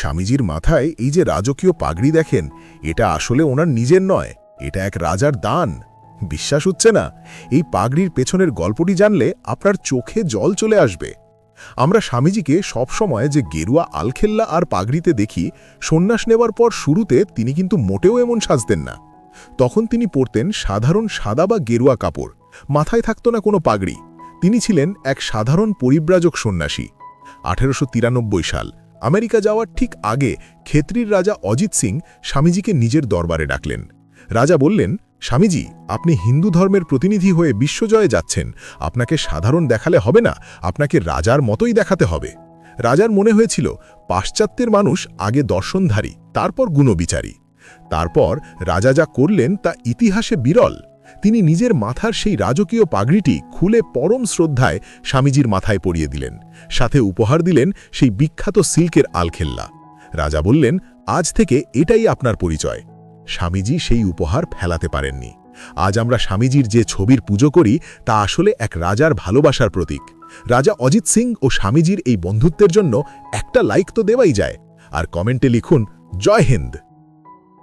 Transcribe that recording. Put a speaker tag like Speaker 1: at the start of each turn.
Speaker 1: স্বামীজির মাথায় এই যে রাজকীয় পাগড়ি দেখেন, এটা আসলে ওনার নিজের নয়, এটা এক রাজার দান। বিশ্বাস হচ্ছে না, এই পাগড়ির পেছনের গল্পটি জানলে আপনার চোখে জল চলে আসবে। আমরা স্বামীজিকে সবসময় যে গেরুয়া আলখেল্লা আর পাগড়িতে দেখি, সন্ন্যাস নেবার পর শুরুতে তিনি কিন্তু মোটেও এমন সাজতেন না। তখন তিনি পরতেন সাধারণ সাদা বা গেরুয়া কাপড়, মাথায় থাকত না কোনো পাগড়ি। তিনি ছিলেন এক সাধারণ পরিব্রাজক সন্ন্যাসী। আঠেরোশো তিরানব্বই সাল। আমেরিকা যাওয়ার ঠিক আগে ক্ষেত্রীর রাজা অজিত সিং স্বামীজিকে নিজের দরবারে ডাকলেন। রাজা বললেন, স্বামীজি, আপনি হিন্দু ধর্মের প্রতিনিধি হয়ে বিশ্বজয়ে যাচ্ছেন। আপনাকে সাধারণ দেখালে হবে না, আপনাকে রাজার মতোই দেখাতে হবে। রাজার মনে হয়েছিল, পাশ্চাত্যের মানুষ আগে দর্শনধারী, তারপর গুণবিচারী। তারপর রাজা যা করলেন তা ইতিহাসে বিরল। তিনি নিজের মাথার সেই রাজকীয় পাগড়িটি খুলে পরম শ্রদ্ধায় স্বামীজির মাথায় পরিয়ে দিলেন। সাথে উপহার দিলেন সেই বিখ্যাত সিল্কের আলখেল্লা। রাজা বললেন, আজ থেকে এটাই আপনার পরিচয়। স্বামীজি সেই উপহার ফেলাতে পারেননি। আজ আমরা স্বামীজির যে ছবির পুজো করি, তা আসলে এক রাজার ভালোবাসার প্রতীক। রাজা অজিত সিং ও স্বামীজির এই বন্ধুত্বের জন্য একটা লাইক তো দেওয়াই যায়। আর কমেন্টে লিখুন, জয় হিন্দ।